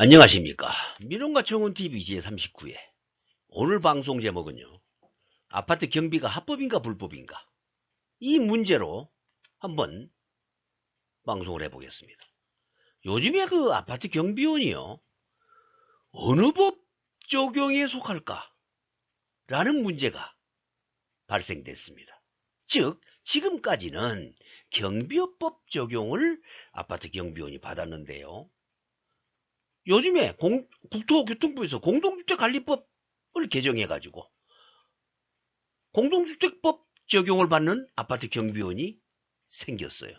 안녕하십니까. 민원과 청원TV 제39회. 오늘 방송 제목은요. 아파트 경비가 합법인가 불법인가. 이 문제로 한번 방송을 해보겠습니다. 요즘에 그 아파트 경비원이요. 어느 법 적용에 속할까? 라는 문제가 발생됐습니다. 즉, 지금까지는 경비업법 적용을 아파트 경비원이 받았는데요. 요즘에 공- 국토교통부에서 공동주택관리법을 개정해가지고 공동주택법 적용을 받는 아파트 경비원이 생겼어요.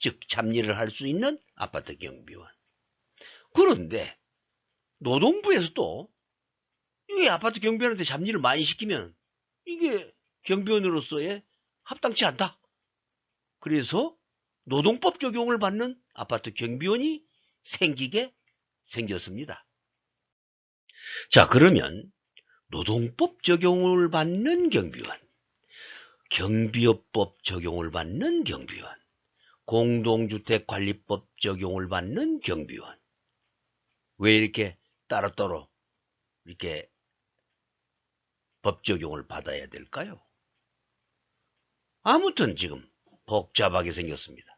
즉 잡일을 할 수 있는 아파트 경비원. 그런데 노동부에서 또 이게 아파트 경비원한테 잡일을 많이 시키면 이게 경비원으로서의 합당치 않다. 그래서 노동법 적용을 받는 아파트 경비원이 생기게 생겼습니다. 자, 그러면 노동법 적용을 받는 경비원, 경비업법 적용을 받는 경비원, 공동주택관리법 적용을 받는 경비원. 왜 이렇게 따로따로 이렇게 법 적용을 받아야 될까요? 아무튼 지금 복잡하게 생겼습니다.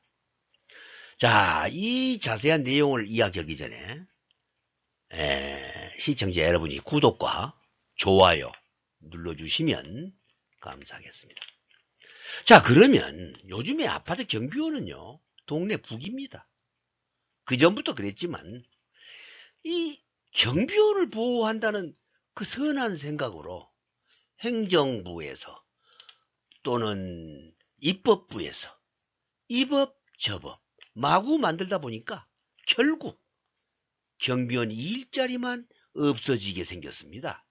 자, 이 자세한 내용을 이야기하기 전에 에, 시청자 여러분이 구독과 좋아요 눌러주시면 감사하겠습니다. 자, 그러면 요즘에 아파트 경비원은요, 동네 북입니다. 그 전부터 그랬지만, 이 경비원을 보호한다는 그 선한 생각으로 행정부에서 또는 입법부에서 이법 저법 마구 만들다 보니까 결국 경비원 일자리만 없어지게 생겼습니다.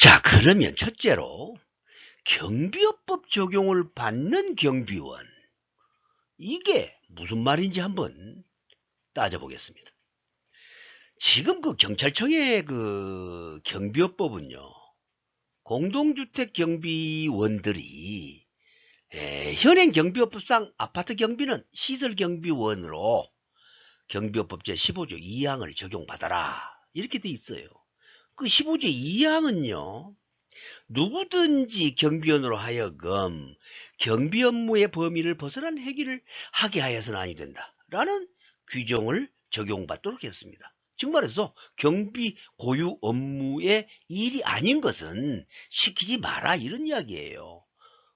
자, 그러면 첫째로 경비업법 적용을 받는 경비원 이게 무슨 말인지 한번 따져보겠습니다. 지금 그 경찰청의 그 경비업법은요, 공동주택 경비원들이 에, 현행 경비업법상 아파트 경비는 시설 경비원으로 경비업법 제15조 2항을 적용받아라. 이렇게 돼 있어요. 그 15조 2항은요. 누구든지 경비원으로 하여금 경비 업무의 범위를 벗어난 행위를 하게 하여서는 아니 된다. 라는 규정을 적용받도록 했습니다. 즉 말해서 경비 고유 업무의 일이 아닌 것은 시키지 마라 이런 이야기예요.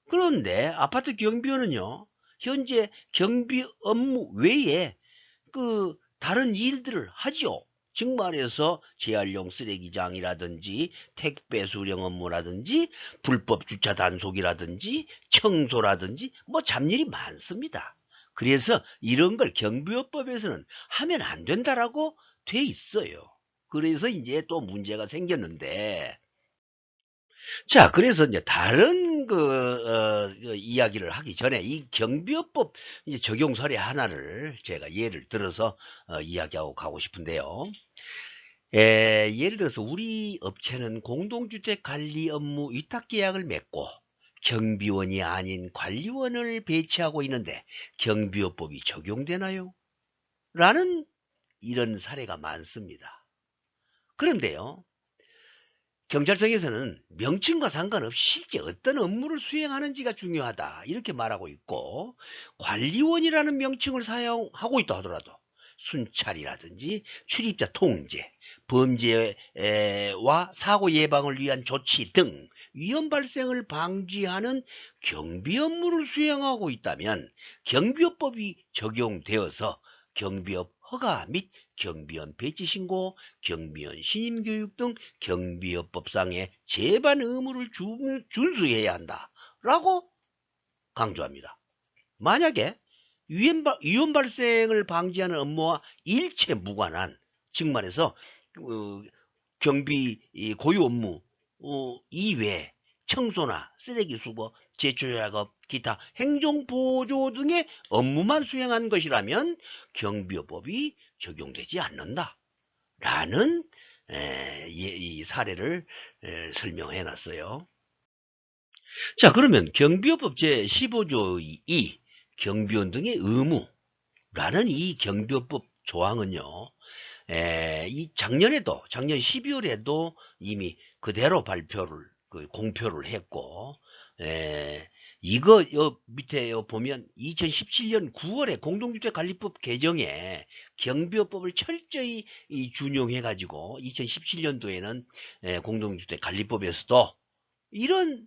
그런데 아파트 경비원은요. 현재 경비 업무 외에 그 다른 일들을 하죠. 즉 말해서 재활용 쓰레기장이라든지 택배 수령 업무라든지 불법 주차 단속이라든지 청소라든지 뭐 잡일이 많습니다. 그래서 이런 걸 경비업법에서는 하면 안 된다라고 돼 있어요. 그래서 이제 또 문제가 생겼는데 자, 그래서 이제 다른 그, 어, 그 이야기를 하기 전에 이 경비업법 이제 적용 사례 하나를 제가 예를 들어서 어, 이야기하고 가고 싶은데요. 에, 예를 들어서 우리 업체는 공동주택 관리 업무 위탁 계약을 맺고 경비원이 아닌 관리원을 배치하고 있는데 경비업법이 적용되나요? 라는 이런 사례가 많습니다. 그런데요. 경찰청에서는 명칭과 상관없이 실제 어떤 업무를 수행하는지가 중요하다 이렇게 말하고 있고 관리원이라는 명칭을 사용하고 있다 하더라도 순찰이라든지 출입자 통제, 범죄와 사고 예방을 위한 조치 등 위험 발생을 방지하는 경비 업무를 수행하고 있다면 경비업법이 적용되어서 경비업 허가 및 경비원 배치 신고, 경비원 신임 교육 등 경비업법상의 제반 의무를 준- 준수해야 한다라고 강조합니다. 만약에 위험, 발- 위험 발생을 방지하는 업무와 일체 무관한 즉 말해서 어, 경비 이 고유 업무 어, 이외에 청소나 쓰레기 수거, 제초 작업, 기타 행정 보조 등의 업무만 수행한 것이라면 경비업법이 적용되지 않는다. 라는 이 사례를 에, 설명해 놨어요. 자, 그러면 경비업법 제15조 2 경비원 등의 의무라는 이 경비업법 조항은요. 에, 이 작년에도 작년 12월에도 이미 그대로 발표를 그 공표를 했고 에, 이거 요 밑에 요 보면 2017년 9월에 공동주택 관리법 개정에 경비업법을 철저히 이 준용해 가지고 2017년도에는 공동주택 관리법에서도 이런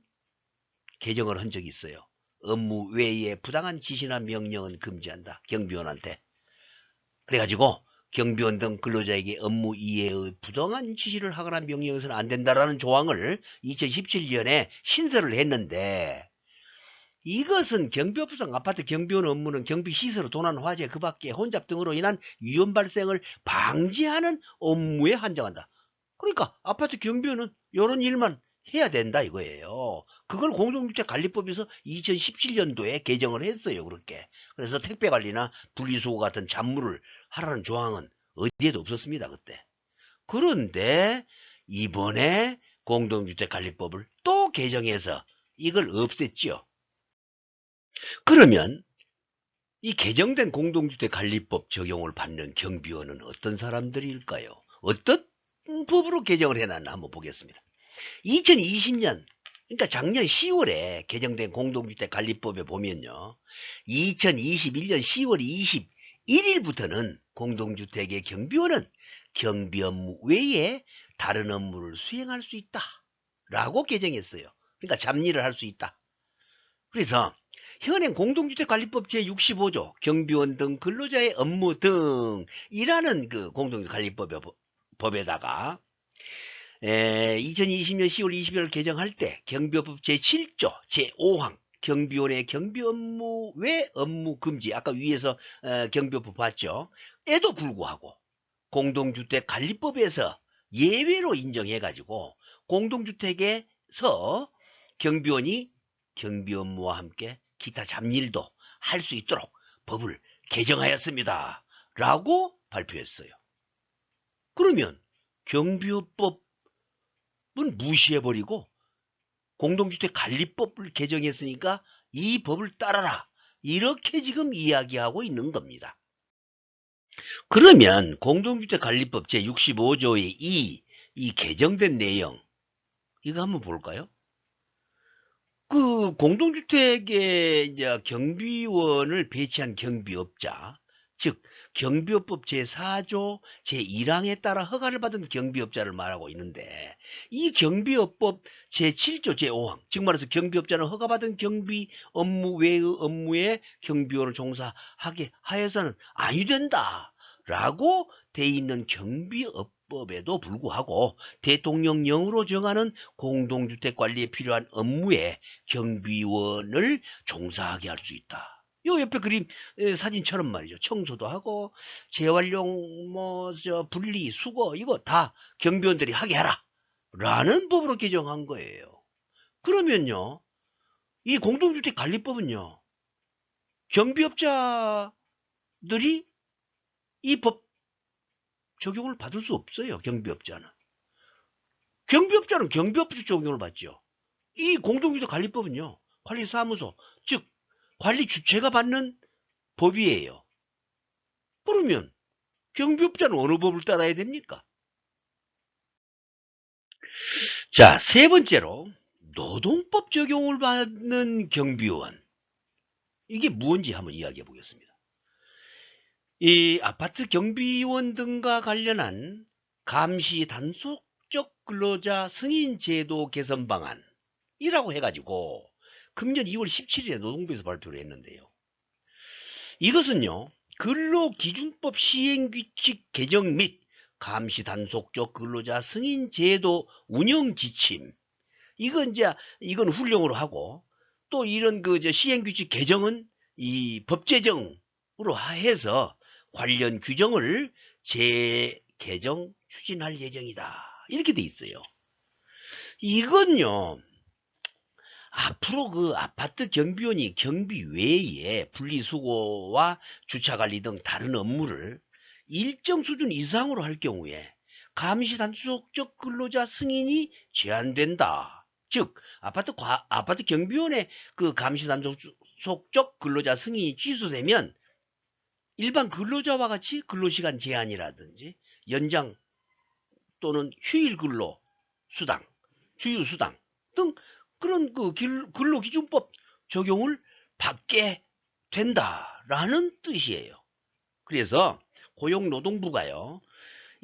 개정을 한 적이 있어요. 업무 외에 부당한 지시나 명령은 금지한다. 경비원한테. 그래가지고 경비원 등 근로자에게 업무 이해의 부당한 지시를 하거나 명령해서는 안 된다라는 조항을 2017년에 신설을 했는데 이것은 경비업부상 아파트 경비원 업무는 경비 시설, 도난, 화재, 그 밖에 혼잡 등으로 인한 위험 발생을 방지하는 업무에 한정한다. 그러니까 아파트 경비원은 이런 일만 해야 된다 이거예요. 그걸 공동주택 관리법에서 2017년도에 개정을 했어요. 그렇게. 그래서 택배 관리나 분리수거 같은 잡무를 하라는 조항은 어디에도 없었습니다. 그때. 그런데 이번에 공동주택 관리법을 또 개정해서 이걸 없앴지요. 그러면 이 개정된 공동주택 관리법 적용을 받는 경비원은 어떤 사람들일까요? 어떤 법으로 개정을 해놨나 한번 보겠습니다. 2020년 그러니까 작년 10월에 개정된 공동주택 관리법에 보면요. 2021년 10월 21일부터는 공동주택의 경비원은 경비 업무 외에 다른 업무를 수행할 수 있다. 라고 개정했어요. 그러니까 잡일을 할 수 있다. 그래서 현행 공동주택관리법 제65조 경비원 등 근로자의 업무 등이라는 그 공동주택관리법에다가 2020년 10월 20일 개정할 때 경비법 제7조 제5항 경비원의 경비 업무 외 업무 금지 아까 위에서 어, 경비법 봤죠. 에도 불구하고 공동주택 관리법에서 예외로 인정해 가지고 공동주택에서 경비원이 경비 업무와 함께 기타 잡일도 할 수 있도록 법을 개정하였습니다. 라고 발표했어요. 그러면 경비업법은 무시해버리고 공동주택 관리법을 개정했으니까 이 법을 따라라. 이렇게 지금 이야기하고 있는 겁니다. 그러면 공동주택 관리법 제65조의 2, 이 개정된 내용, 이거 한번 볼까요? 그 공동주택에 이제 경비원을 배치한 경비업자, 즉 경비업법 제4조 제1항에 따라 허가를 받은 경비업자를 말하고 있는데 이 경비업법 제7조 제5항, 즉 말해서 경비업자는 허가받은 경비 업무 외의 업무에 경비원을 종사하게 하여서는 아니 된다 라고 돼 있는 경비업 법에도 불구하고 대통령령으로 정하는 공동주택 관리에 필요한 업무에 경비원을 종사하게 할 수 있다. 요 옆에 그림 사진처럼 말이죠. 청소도 하고 재활용 뭐 저 분리 수거 이거 다 경비원들이 하게 하라. 라는 법으로 개정한 거예요. 그러면요. 이 공동주택 관리법은요. 경비업자들이 이 법 적용을 받을 수 없어요. 경비업자는. 경비업자는 경비업자 적용을 받죠. 이 공동주택 관리법은요. 관리사무소, 즉 관리 주체가 받는 법이에요. 그러면 경비업자는 어느 법을 따라야 됩니까? 자, 세 번째로 노동법 적용을 받는 경비원. 이게 무엇인지 한번 이야기해 보겠습니다. 이 아파트 경비원 등과 관련한 감시 단속적 근로자 승인 제도 개선 방안이라고 해가지고 금년 2월 17일에 노동부에서 발표를 했는데요. 이것은요, 근로기준법 시행규칙 개정 및 감시 단속적 근로자 승인 제도 운영 지침. 이건 이제, 이건 훈령으로 하고, 또 이런 그 시행 규칙 개정은 이 법제정으로 해서 관련 규정을 재개정 추진할 예정이다. 이렇게 돼 있어요. 이건요. 앞으로 그 아파트 경비원이 경비 외에 분리수거와 주차관리 등 다른 업무를 일정 수준 이상으로 할 경우에 감시 단속적 근로자 승인이 제한된다. 즉 아파트 과, 아파트 경비원의 그 감시 단속적 근로자 승인이 취소되면 일반 근로자와 같이 근로시간 제한이라든지 연장 또는 휴일 근로 수당, 주휴 수당 등 그런 그 길- 근로기준법 적용을 받게 된다라는 뜻이에요. 그래서 고용노동부가요,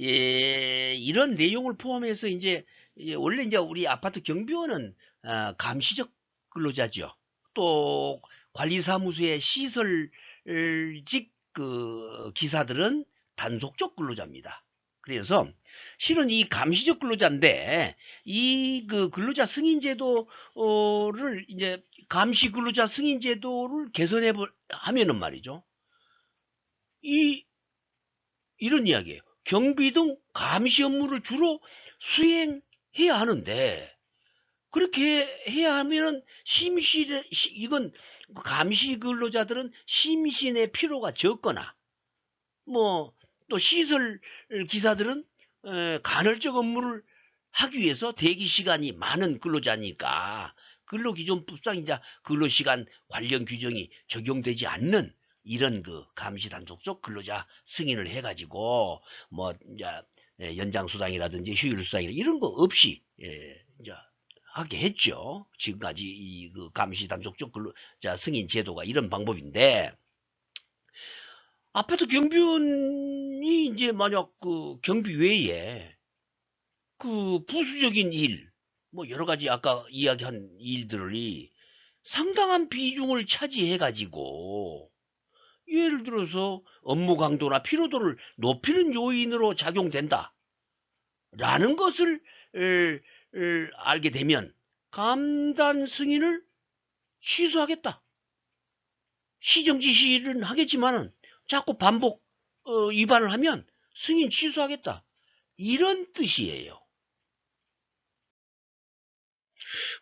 예, 이런 내용을 포함해서 이제 예, 원래 이제 우리 아파트 경비원은 아, 감시적 근로자죠. 또 관리사무소의 시설직 그 기사들은 단속적 근로자입니다. 그래서 실은 이 감시적 근로자인데 이 그 근로자 승인 제도를 이제 감시 근로자 승인 제도를 개선해 볼 하면은 말이죠. 이 이런 이야기예요. 경비 등 감시 업무를 주로 수행해야 하는데 그렇게 해야 하면은 심신 이건 감시 근로자들은 심신의 피로가 적거나 뭐 또 시설 기사들은 에, 간헐적 업무를 하기 위해서 대기 시간이 많은 근로자니까 근로기준법상 이제 근로시간 관련 규정이 적용되지 않는 이런 그 감시 단속적 근로자 승인을 해가지고 뭐 이제 예, 연장 수당이라든지 휴일 수당 이런 거 없이 예, 이제 하게 했죠. 지금까지 이 그 감시 단속적 근로자 승인 제도가 이런 방법인데 아파트 경비원이 이제 만약 그 경비 외에 그 부수적인 일, 뭐 여러 가지 아까 이야기한 일들이 상당한 비중을 차지해 가지고 예를 들어서 업무 강도나 피로도를 높이는 요인으로 작용된다. 라는 것을 알게 되면 감단 승인을 취소하겠다. 시정 지시는 하겠지만은 자꾸 반복 어, 위반을 하면 승인 취소하겠다. 이런 뜻이에요.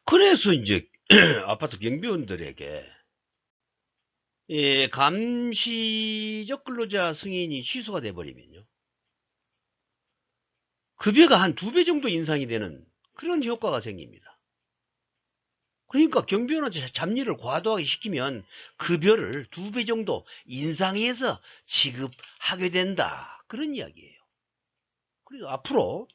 그래서 이제 아파트 경비원들에게 예, 감시적 근로자 승인이 취소가 돼버리면요. 급여가 한 두 배 정도 인상이 되는 그런 효과가 생깁니다. 그러니까 경비원한테 잡일을 과도하게 시키면 급여를 두 배 정도 인상해서 지급하게 된다. 그런 이야기예요. 그리고 앞으로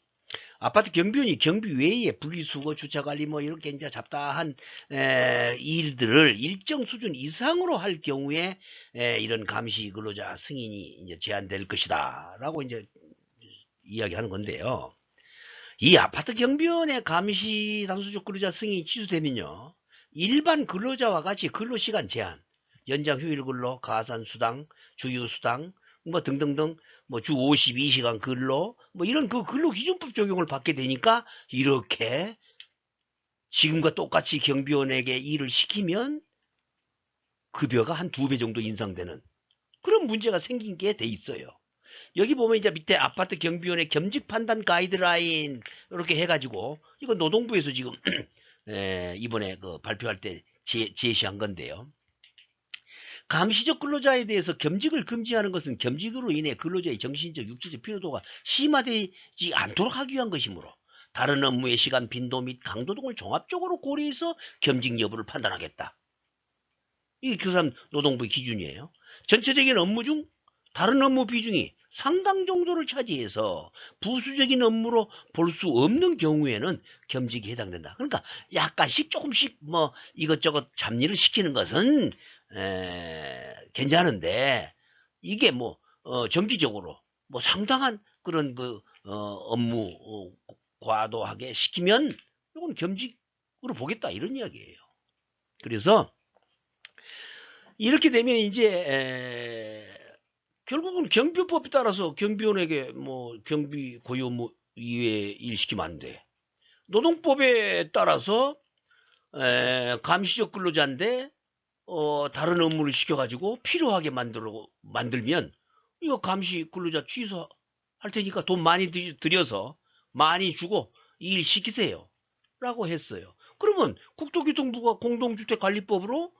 아파트 경비원이 경비 외에 분리수거, 주차관리 뭐 이렇게 이제 잡다한 에, 일들을 일정 수준 이상으로 할 경우에 에, 이런 감시 근로자 승인이 이제 제한될 것이다 라고 이제 이야기하는 건데요. 이 아파트 경비원의 감시 단수적 근로자 승인이 취소되면요. 일반 근로자와 같이 근로시간 제한, 연장 휴일 근로, 가산 수당, 주휴 수당, 뭐 등등등 뭐 주 52시간 근로 뭐 이런 그 근로 기준법 적용을 받게 되니까 이렇게 지금과 똑같이 경비원에게 일을 시키면 급여가 한 두 배 정도 인상되는 그런 문제가 생긴 게 돼 있어요. 여기 보면 이제 밑에 아파트 경비원의 겸직 판단 가이드라인 이렇게 해가지고 이거 노동부에서 지금 에, 이번에 그 발표할 때 제, 제시한 건데요. 감시적 근로자에 대해서 겸직을 금지하는 것은 겸직으로 인해 근로자의 정신적, 육체적 피로도가 심화되지 않도록 하기 위한 것이므로 다른 업무의 시간 빈도 및 강도 등을 종합적으로 고려해서 겸직 여부를 판단하겠다. 이게 교산 노동부의 기준이에요. 전체적인 업무 중 다른 업무 비중이 상당 정도를 차지해서 부수적인 업무로 볼 수 없는 경우에는 겸직이 해당된다. 그러니까 약간씩 조금씩 뭐 이것저것 잡일을 시키는 것은 에, 괜찮은데 이게 뭐 어, 정기적으로 뭐 상당한 그런 그 어, 업무 어, 과도하게 시키면 이건 겸직으로 보겠다 이런 이야기예요. 그래서 이렇게 되면 이제 에, 결국은 경비법에 따라서 경비원에게 뭐 경비 고유 업무 이외에 일 시키면 안 돼. 노동법에 따라서 에, 감시적 근로자인데 어, 다른 업무를 시켜가지고 필요하게 만들어, 만들면, 이거 감시 근로자 취소할 테니까 돈 많이 들- 들여서 많이 주고 일 시키세요. 라고 했어요. 그러면 국토교통부가 공동주택관리법으로,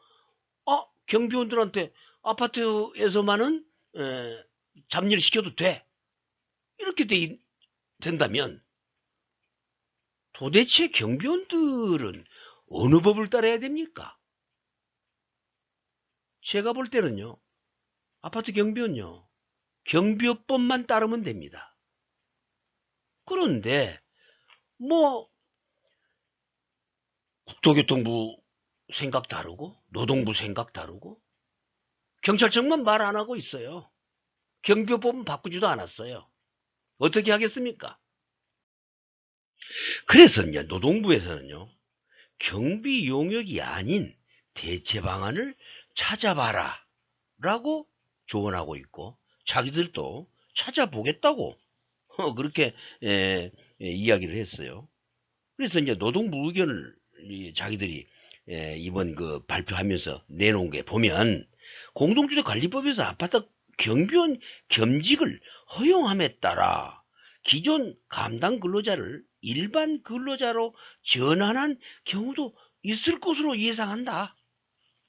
아, 경비원들한테 아파트에서만은, 에, 잡일 시켜도 돼. 이렇게 돼, 된다면, 도대체 경비원들은 어느 법을 따라야 됩니까? 제가 볼 때는요, 아파트 경비원요. 경비업법만 따르면 됩니다. 그런데 뭐 국토교통부 생각 다르고 노동부 생각 다르고 경찰청만 말 안 하고 있어요. 경비업법은 바꾸지도 않았어요. 어떻게 하겠습니까? 그래서 이제 노동부에서는요. 경비 용역이 아닌 대체 방안을 찾아봐라 라고 조언하고 있고 자기들도 찾아보겠다고 어, 그렇게 에, 에, 이야기를 했어요. 그래서 이제 노동부 의견을 이 자기들이 에, 이번 그 발표하면서 내놓은 게 보면 공동주택 관리법에서 아파트 경비원 겸직을 허용함에 따라 기존 감당 근로자를 일반 근로자로 전환한 경우도 있을 것으로 예상한다.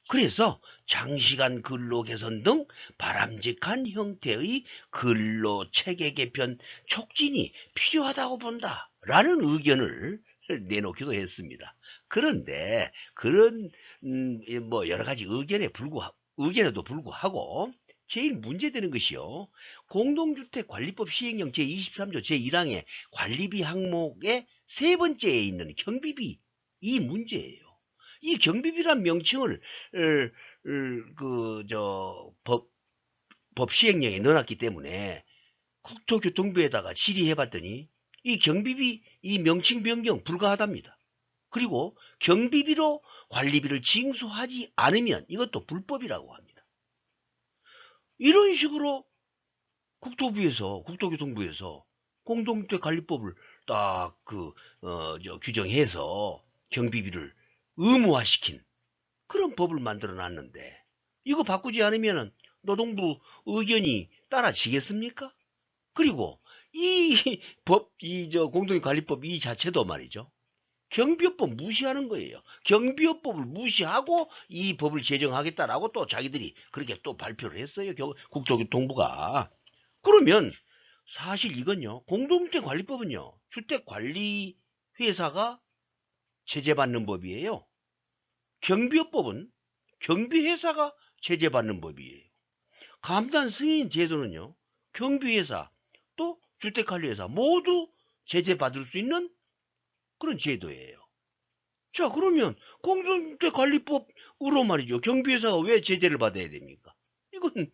그래서 장시간 근로 개선 등 바람직한 형태의 근로 체계 개편 촉진이 필요하다고 본다. 라는 의견을 내놓기도 했습니다. 그런데 그런 음, 뭐 여러 가지 의견에 불구하 의견에도 불구하고 제일 문제되는 것이요. 공동주택 관리법 시행령 제23조 제1항의 관리비 항목의 세 번째에 있는 경비비 이 문제예요. 이 경비비란 명칭을 그저 법 시행령에 넣어놨기 때문에 국토교통부에다가 질의해봤더니 이 경비비 이 명칭 변경 불가하답니다. 그리고 경비비로 관리비를 징수하지 않으면 이것도 불법이라고 합니다. 이런 식으로 국토부에서 국토교통부에서 공동주택 관리법을 딱그 어, 규정해서 경비비를 의무화시킨 그런 법을 만들어 놨는데 이거 바꾸지 않으면 노동부 의견이 따라지겠습니까? 그리고 이 법, 이 저 공동관리법 이 자체도 말이죠. 경비업법 무시하는 거예요. 경비업법을 무시하고 이 법을 제정하겠다라고 또 자기들이 그렇게 또 발표를 했어요. 국토교통부가. 그러면 사실 이건요. 공동주택관리법은요. 주택관리회사가 제재받는 법이에요. 경비업법은 경비회사가 제재받는 법이에요. 감단 승인 제도는요. 경비회사 또 주택관리회사 모두 제재받을 수 있는 그런 제도예요. 자 그러면 공동주택관리법으로 말이죠. 경비회사가 왜 제재를 받아야 됩니까? 이건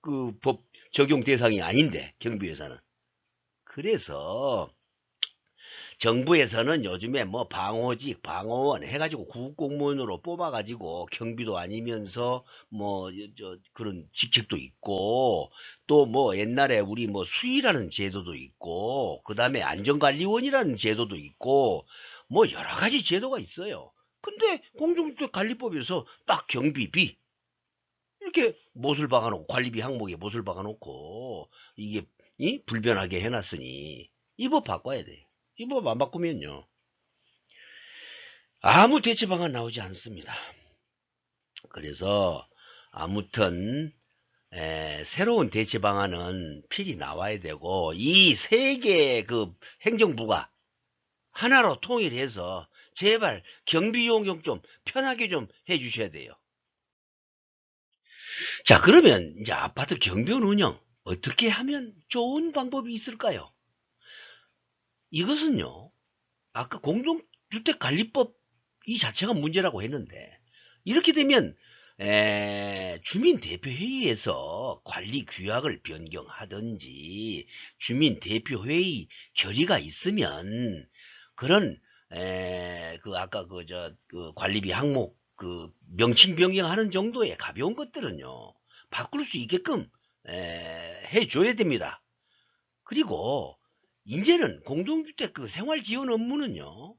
그 법 적용 대상이 아닌데 경비회사는. 그래서 정부에서는 요즘에 뭐 방호직, 방호원 해가지고 구급공무원으로 뽑아가지고 경비도 아니면서 뭐 저 그런 직책도 있고 또 뭐 옛날에 우리 뭐 수의라는 제도도 있고 그 다음에 안전관리원이라는 제도도 있고 뭐 여러 가지 제도가 있어요. 근데 공동주택 관리법에서 딱 경비비 이렇게 못을 박아놓고 관리비 항목에 못을 박아놓고 이게 이? 불변하게 해놨으니 이 법 바꿔야 돼요. 이 법 안 바꾸면요. 아무 대체 방안 나오지 않습니다. 그래서 아무튼 에, 새로운 대체 방안은 필히 나와야 되고 이 세 개의 그 행정부가 하나로 통일해서 제발 경비 용역 좀 편하게 좀 해주셔야 돼요. 자 그러면 이제 아파트 경비원 운영 어떻게 하면 좋은 방법이 있을까요? 이것은요, 아까 공동주택관리법 이 자체가 문제라고 했는데, 이렇게 되면, 에, 주민대표회의에서 관리 규약을 변경하든지, 주민대표회의 결의가 있으면, 그런, 에, 그, 아까 그, 저, 그 관리비 항목, 그, 명칭 변경하는 정도의 가벼운 것들은요, 바꿀 수 있게끔, 에, 해줘야 됩니다. 그리고, 이제는 공동주택 그 생활 지원 업무는요,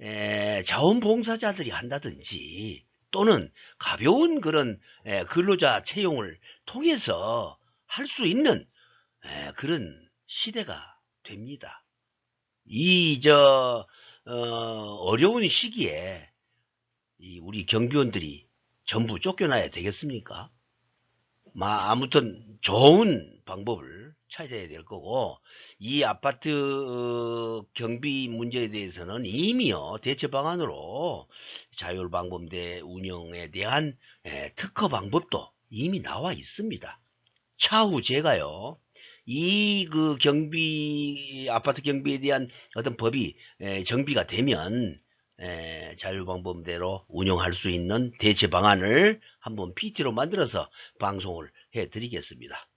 에, 자원봉사자들이 한다든지 또는 가벼운 그런 에, 근로자 채용을 통해서 할 수 있는 에, 그런 시대가 됩니다. 이, 저, 어, 어려운 시기에 이 우리 경비원들이 전부 쫓겨나야 되겠습니까? 마, 아무튼 좋은 방법을 찾아야 될 거고 이 아파트 어, 경비 문제에 대해서는 이미요 대체 방안으로 자율방범대 운영에 대한 에, 특허 방법도 이미 나와 있습니다. 차후 제가요, 이 그 경비, 아파트 경비에 대한 어떤 법이 에, 정비가 되면 에, 자율방법대로 운영할 수 있는 대체 방안을 한번 PT로 만들어서 방송을 해 드리겠습니다.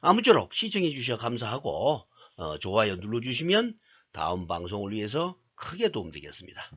아무쪼록 시청해 주셔서 감사하고 어, 좋아요 눌러주시면 다음 방송을 위해서 크게 도움되겠습니다.